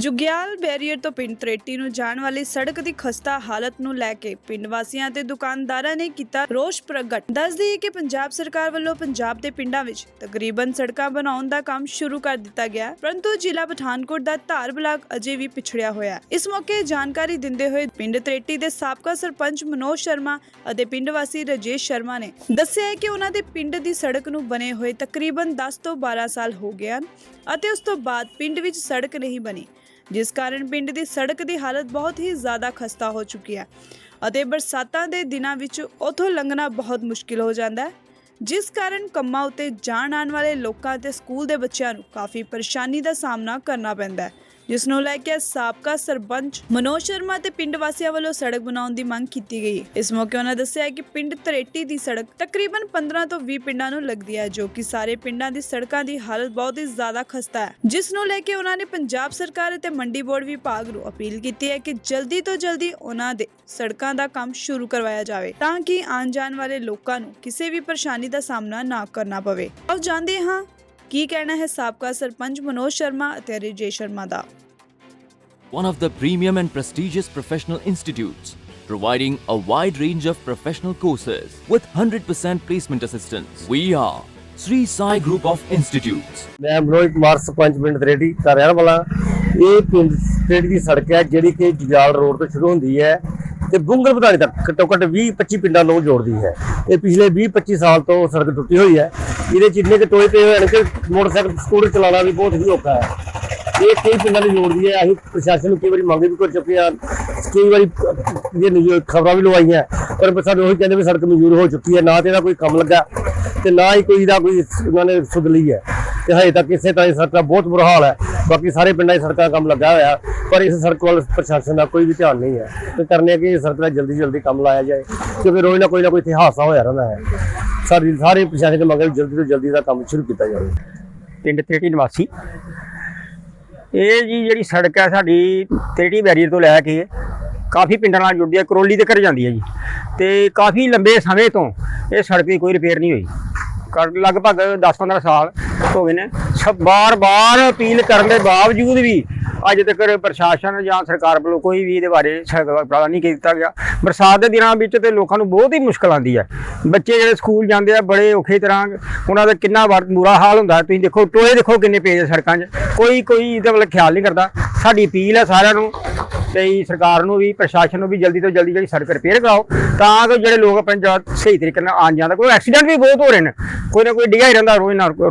Jugial barrier ਤੋਂ ਪਿੰਡ ਤਰੇਟੀ ਨੂੰ ਜਾਣ ਵਾਲੀ ਸੜਕ ਦੀ ਖਸਤਾ ਹਾਲਤ ਨੂੰ ਲੈ ਕੇ ਪਿੰਡ ਵਾਸੀਆਂ ਤੇ ਦੁਕਾਨਦਾਰਾਂ ਨੇ ਕੀਤਾ ਰੋਸ ਪ੍ਰਗਟ। ਦੱਸਦੀ ਹੈ ਕਿ ਪੰਜਾਬ ਸਰਕਾਰ ਵੱਲੋਂ ਪੰਜਾਬ ਦੇ ਪਿੰਡਾਂ ਵਿੱਚ ਤਕਰੀਬਨ ਸੜਕਾਂ ਬਣਾਉਣ ਦਾ ਕੰਮ ਸ਼ੁਰੂ ਕਰ ਦਿੱਤਾ ਗਿਆ ਪਰੰਤੂ ਜ਼ਿਲ੍ਹਾ ਪਠਾਨਕੋਟ ਦਾ ਧਾਰ ਬਲਾਕ ਅਜੇ ਵੀ ਪਿਛੜਿਆ ਹੋਇਆ ਹੈ। ਇਸ ਮੌਕੇ ਜਾਣਕਾਰੀ ਦਿੰਦੇ ਹੋਏ ਪਿੰਡ ਤਰੇਟੀ ਦੇ ਸਾਬਕਾ ਸਰਪੰਚ ਮਨੋਜ ਸ਼ਰਮਾ ਅਤੇ ਪਿੰਡ ਵਾਸੀ ਰਜੇਸ਼ ਸ਼ਰਮਾ ਨੇ ਦੱਸਿਆ ਹੈ ਕਿ ਉਹਨਾਂ ਦੇ ਪਿੰਡ ਦੀ ਸੜਕ ਨੂੰ ਬਣੇ ਹੋਏ ਤਕਰੀਬਨ 10 ਤੋਂ 12 ਸਾਲ ਹੋ ਗਏ ਹਨ ਅਤੇ ਉਸ ਤੋਂ ਬਾਅਦ ਪਿੰਡ ਵਿੱਚ ਸੜਕ ਨਹੀਂ ਬਣੀ। ਜਿਸ ਕਾਰਨ ਪਿੰਡ ਦੀ ਸੜਕ ਦੀ ਹਾਲਤ ਬਹੁਤ ਹੀ ਜ਼ਿਆਦਾ ਖਸਤਾ ਹੋ ਚੁੱਕੀ ਹੈ ਅਤੇ ਬਰਸਾਤਾਂ ਦੇ ਦਿਨਾਂ ਵਿੱਚ ਉਥੋਂ ਲੰਘਣਾ ਬਹੁਤ ਮੁਸ਼ਕਿਲ ਹੋ ਜਾਂਦਾ ਹੈ, ਜਿਸ ਕਾਰਨ ਕੰਮਾਂ ਉੱਤੇ ਜਾਣ ਆਉਣ ਵਾਲੇ ਲੋਕਾਂ ਤੇ ਸਕੂਲ ਦੇ ਬੱਚਿਆਂ ਨੂੰ ਕਾਫੀ ਪਰੇਸ਼ਾਨੀ ਦਾ ਸਾਹਮਣਾ ਕਰਨਾ ਪੈਂਦਾ ਹੈ। ਜਿਸ ਨੂੰ ਲੈ ਕੇ ਸਾਬਕਾ ਸਰਪੰਚ ਮਨੋਜ ਸ਼ਰਮਾ ਤੇ ਪਿੰਡ ਵਾਸੀਆਂ ਵੱਲੋਂ ਸੜਕ ਬਣਾਉਣ ਦੀ ਮੰਗ ਕੀਤੀ ਗਈ। ਇਸ ਮੌਕੇ ਉਹਨਾਂ ਦੱਸਿਆ ਕਿ ਪਿੰਡ ਤਰੇਟੀ ਦੀ ਸੜਕ ਤਕਰੀਬਨ 15 ਤੋਂ 20 ਪਿੰਡਾਂ ਨੂੰ ਲੱਗਦੀ ਹੈ, ਜੋ ਕਿ ਸਾਰੇ ਪਿੰਡਾਂ ਦੀ ਸੜਕਾਂ ਦੀ ਹਾਲਤ ਬਹੁਤ ਹੀ ਜ਼ਿਆਦਾ ਖਸਤਾ ਹੈ। ਜਿਸ ਨੂੰ ਲੈ ਕੇ ਉਹਨਾਂ ਨੇ ਪੰਜਾਬ ਸਰਕਾਰ ਅਤੇ ਮੰਡੀ ਬੋਰਡ ਵਿਭਾਗ ਨੂੰ ਅਪੀਲ ਕੀਤੀ ਹੈ ਕਿ ਜਲਦੀ ਤੋਂ ਜਲਦੀ ਉਹਨਾਂ ਦੇ ਸੜਕਾਂ ਦਾ ਕੰਮ ਸ਼ੁਰੂ ਕਰਵਾਇਆ ਜਾਵੇ, ਤਾਂ ਕਿ ਆਉਣ ਜਾਣ ਵਾਲੇ ਲੋਕਾਂ ਨੂੰ ਕਿਸੇ ਵੀ ਪਰੇਸ਼ਾਨੀ ਦਾ ਸਾਹਮਣਾ ਨਾ ਕਰਨਾ ਪਵੇ। ਆਓ ਜਾਣਦੇ ਹਾਂ ਕੀ ਕਹਿਣਾ ਹੈ ਸਾਬਕਾ ਸਰਪੰਚ ਮਨੋਜ ਸ਼ਰਮਾ ਅਤੇ ਰਜੇਸ਼ ਸ਼ਰਮਾ ਦਾ one of the premium and prestigious professional institutes, providing a wide range of professional courses with 100% placement assistance. We are Sri Sai Group of Institutes. ਮੈਂ ਮਨੋਜ ਕੁਮਾਰ ਸਰਪੰਚ ਪਿੰਡ ਤਰੇੜੀ ਦਾ ਰਹਿਣ ਵਾਲਾ ਇਹ ਪਿੰਡ ਤਰੇੜੀ ਦੀ ਸੜਕ ਹੈ ਜਿਹੜੀ ਕਿ ਜੁਗਿਆਲ ਰੋਡ ਤੋਂ ਸ਼ੁਰੂ ਹੁੰਦੀ ਹੈ ਤੇ ਬੁੰਗਲ ਪਧਾਣੀ ਤੱਕ ਘੱਟੋ ਘੱਟ 20 25 ਪਿੰਡਾਂ ਨੂੰ ਜੋੜਦੀ ਹੈ। ਇਹ ਪਿਛਲੇ 20 25 ਸਾਲ ਤੋਂ ਸੜਕ ਟੁੱਟੀ ਹੋਈ ਹੈ। ਇਹਦੇ ਚ ਇੰਨੇ ਕੁ ਟੋਏ ਪਏ ਹੋਏ ਹਨ ਕਿ ਮੋਟਰਸਾਈਕਲ ਸਕੂਟਰ ਚਲਾਉਣਾ ਵੀ ਬਹੁਤ ਹੀ ਔਖਾ ਹੈ। ਇਹ ਕਈ ਪਿੰਡਾਂ ਨੂੰ ਜੋੜਦੀ ਹੈ। ਅਸੀਂ ਪ੍ਰਸ਼ਾਸਨ ਨੂੰ ਕਈ ਵਾਰੀ ਮੰਗ ਵੀ ਕਰ ਚੁੱਕੇ ਹਾਂ। ਕਈ ਵਾਰੀ ਇਹ ਨਿਊਜ਼ ਖਬਰਾਂ ਵੀ ਲਵਾਈਆਂ। ਪਰ ਸਾਨੂੰ ਉਹੀ ਕਹਿੰਦੇ ਵੀ ਸੜਕ ਮਨਜ਼ੂਰ ਹੋ ਚੁੱਕੀ ਹੈ। ਨਾ ਤੇ ਇਹਦਾ ਕੋਈ ਕੰਮ ਲੱਗਾ ਤੇ ਨਾ ਹੀ ਕੋਈ ਦਾ ਕੋਈ ਉਹਨਾਂ ਨੇ ਸੁਧ ਲਈ ਹੈ। ਤੇ ਹਜੇ ਤੱਕ ਇਸੇ ਤਰ੍ਹਾਂ ਦੀ ਸੜਕ ਦਾ ਬਹੁਤ ਬੁਰਾ ਹਾਲ ਹੈ। ਬਾਕੀ ਸਾਰੇ ਪਿੰਡਾਂ 'ਚ ਸੜਕਾਂ ਦਾ ਕੰਮ ਲੱਗਾ ਹੋਇਆ। ਪਰ ਇਸ ਸੜਕ ਵੱਲ ਪ੍ਰਸ਼ਾਸਨ ਦਾ ਕੋਈ ਵੀ ਧਿਆਨ ਨਹੀਂ ਹੈ। ਤੇ ਕਰਨੇ ਕਿ ਇਸ ਸੜਕ ਦਾ ਜਲਦੀ ਜਲਦੀ ਕੰਮ ਲਾਇਆ ਜਾਏ, ਕਿਉਂਕਿ ਰੋਜ਼ ਨਾ ਕੋਈ ਨਾ ਕੋਈ ਇੱਥੇ ਹਾਦਸਾ ਹੋਇਆ ਰਹਿੰਦਾ ਹੈ। ਸਾਡੀ ਸਾਰੇ ਪ੍ਰਸ਼ਾਸਨ ਦੇ ਮੰਗ ਜਲਦੀ ਤੋਂ ਜਲਦੀ ਦਾ ਕੰਮ ਸ਼ੁਰੂ ਕੀਤਾ ਜਾਵੇ। ਪਿੰਡ ਤੇਟੀ ਨਿਵਾਸੀ। ਇਹ ਜੀ ਜਿਹੜੀ ਸੜਕ ਹੈ ਸਾਡੀ ਤੇਟੀ ਬੈਰੀਅਰ ਤੋਂ ਲੈ ਕੇ ਕਾਫੀ ਪਿੰਡਾਂ ਨਾਲ ਜੁੜਦੀ ਹੈ, ਕਰੋਲੀ ਦੇ ਘਰ ਜਾਂਦੀ ਹੈ ਜੀ। ਤੇ ਕਾਫੀ ਲੰਬੇ ਸਮੇਂ ਤੋਂ ਇਹ ਸੜਕ ਦੀ ਕੋਈ ਰਿਪੇਅਰ ਨਹੀਂ ਹੋਈ। ਲਗਭਗ 10-15 ਸਾਲ ਹੋ ਗਏ ਨੇ। ਸਭ ਬਾਰ-ਬਾਰ ਅਪੀਲ ਕਰਨ ਦੇ ਬਾਵਜੂਦ ਵੀ ਅੱਜ ਤੱਕ ਪ੍ਰਸ਼ਾਸਨ ਜਾਂ ਸਰਕਾਰ ਵੱਲੋਂ ਕੋਈ ਵੀ ਇਹਦੇ ਬਾਰੇ ਸੜਕ ਉਪਰਾਲਾ ਨਹੀਂ ਕੀਤਾ ਗਿਆ। ਬਰਸਾਤ ਦੇ ਦਿਨਾਂ ਵਿੱਚ ਤੇ ਲੋਕਾਂ ਨੂੰ ਬਹੁਤ ਹੀ ਮੁਸ਼ਕਲ ਆਉਂਦੀ ਹੈ। ਬੱਚੇ ਜਿਹੜੇ ਸਕੂਲ ਜਾਂਦੇ ਆ, ਬੜੇ ਔਖੇ ਤਰ੍ਹਾਂ ਉਹਨਾਂ ਦਾ ਕਿੰਨਾ ਵਾਰ, ਬੁਰਾ ਹਾਲ ਹੁੰਦਾ। ਤੁਸੀਂ ਦੇਖੋ, ਟੋਏ ਦੇਖੋ ਕਿੰਨੇ ਪਏ ਆ ਸੜਕਾਂ 'ਚ। ਕੋਈ ਕੋਈ ਇਹਦੇ ਵੱਲ ਖਿਆਲ ਨਹੀਂ ਕਰਦਾ। ਸਾਡੀ ਅਪੀਲ ਹੈ ਸਾਰਿਆਂ ਨੂੰ ਤੇ ਸਰਕਾਰ ਨੂੰ ਵੀ, ਪ੍ਰਸ਼ਾਸਨ ਨੂੰ ਵੀ ਜਲਦੀ ਤੋਂ ਜਲਦੀ ਜਿਹੜੀ ਸੜਕ ਰਿਪੇਅਰ ਕਰਾਓ। ਤਾਂ ਕਿ ਜਿਹੜੇ ਲੋਕ ਆਪਣੇ ਸਹੀ ਤਰੀਕੇ ਨਾਲ ਆਉਣ ਜਾਂਦਾ ਕੋਈ ਐਕਸੀਡੈਂਟ ਵੀ ਬਹੁਤ ਹੋ ਰਹੇ ਨੇ। ਕੋਈ ਨਾ ਕੋਈ ਡਿੱਗਾ ਹੀ ਰਹਿੰਦਾ ਰੋਜ਼ ਨਾਲ